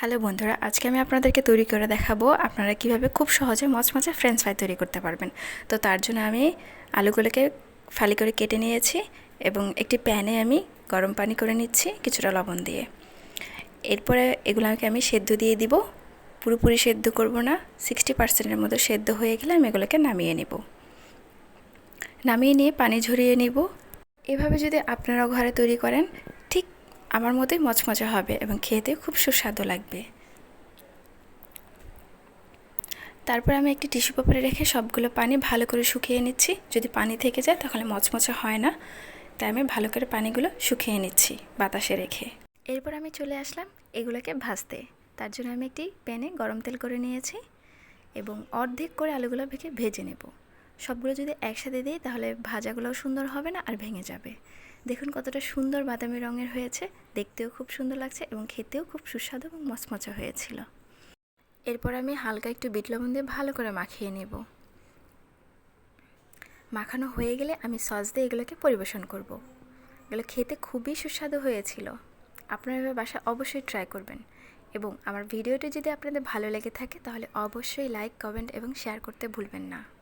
Hello বন্ধুরা, আজকে আমি আপনাদেরকে তৈরি করে দেখাবো আপনারা কীভাবে খুব সহজে মচমচে ফ্রেঞ্চ ফ্রাই তৈরি করতে পারবেন। তো তার জন্য আমি আলুগুলোকে ফালি করে কেটে নিয়েছি এবং একটি প্যানে আমি গরম পানি করে নিচ্ছি কিছুটা লবণ দিয়ে। এরপরে এগুলোকে আমি সেদ্ধ দিয়ে দিব। পুরোপুরি সেদ্ধ করব না সিক্সটি পার্সেন্টের মতো সেদ্ধ হয়ে গেলে আমি এগুলোকে নামিয়ে নেব। নামিয়ে নিয়ে পানি ঝরিয়ে নিব। এভাবে যদি আপনারাও ঘরে তৈরি করেন আমার মতোই মচমচে হবে এবং খেতে খুব সুস্বাদু লাগবে। তারপর আমি একটি টিস্যু পেপারে রেখে সবগুলো পানি ভালো করে শুকিয়ে নিচ্ছি। যদি পানি থেকে যায় তাহলে মচমচে হয় না। তাই আমি ভালো করে পানিগুলো শুকিয়ে নিচ্ছি বাতাসে রেখে। এরপর আমি চলে আসলাম এগুলোকে ভাজতে। তার জন্য আমি একটি প্যানে গরম তেল করে নিয়েছি এবং অর্ধেক করে আলুগুলো ভেঙে ভেজে নেব। সবগুলো যদি একসাথে দিই, তাহলে ভাজাগুলোও সুন্দর হবে না আর ভেঙে যাবে। দেখুন কতটা সুন্দর বাদামি রঙের হয়েছে। দেখতেও খুব সুন্দর লাগছে এবং খেতেও খুব সুস্বাদু এবং মচমচা হয়েছিল। এরপর আমি হালকা একটু বিট লবণ দিয়ে ভালো করে মাখিয়ে নেব। মাখানো হয়ে গেলে আমি সস দিয়ে এগুলোকে পরিবেশন করব। এগুলো খেতে খুবই সুস্বাদু হয়েছিল। আপনারা এভাবে বাসা অবশ্যই ট্রাই করবেন। এবং আমার ভিডিওটি যদি আপনাদের ভালো লেগে থাকে, তাহলে অবশ্যই লাইক কমেন্ট এবং শেয়ার করতে ভুলবেন না।